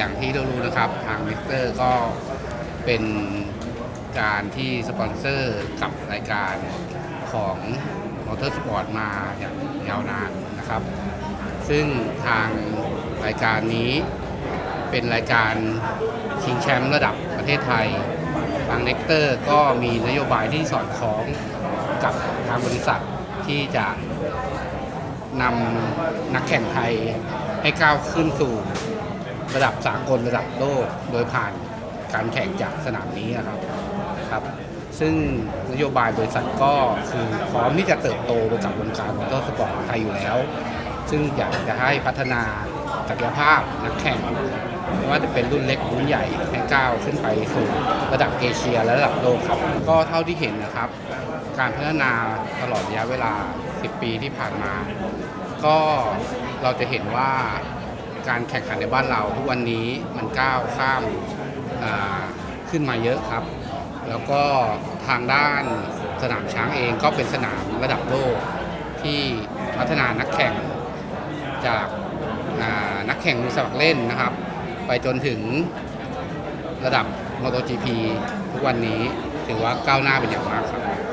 อย่างที่เรารู้นะครับ ทางมิสเตอร์ก็เป็นการที่สปอนเซอร์กับรายการของมอเตอร์สปอร์ตมาอย่างยาวนานนะครับ ซึ่งทางรายการนี้เป็นรายการชิงแชมป์ระดับประเทศไทย ทางเน็กเตอร์ก็มีนโยบายที่สอดคล้องกับทางบริษัทที่จะนำนักแข่งไทยให้ก้าวขึ้นสู่ ระดับสากลระดับโลก โดยผ่านการแข่งจากสนามนี้นะครับครับ ซึ่งนโยบายบริษัทก็คือพร้อมที่จะเติบโตไปกับวงการมอเตอร์สปอร์ตไทยอยู่แล้ว ซึ่งอยากจะให้พัฒนาศักยภาพนักแข่งไม่ว่าจะเป็นรุ่นเล็กรุ่นใหญ่ให้ก้าวขึ้นไปสู่ระดับเอเชียและระดับโลกครับ ก็เท่าที่เห็นนะครับ การพัฒนาตลอดระยะเวลา 10 ปีที่ผ่านมา ก็เราจะเห็นว่า การแข่งขันในบ้านเราทุกวันนี้มันก้าวข้ามขึ้นมาเยอะครับ แล้วก็ทางด้านสนามช้างเองก็เป็นสนามระดับโลกที่พัฒนานักแข่งจากนักแข่งมือสมัครเล่นนะครับ ไปจนถึงระดับ MotoGP ทุกวันนี้ถือว่าก้าวหน้าเป็นอย่างมากครับ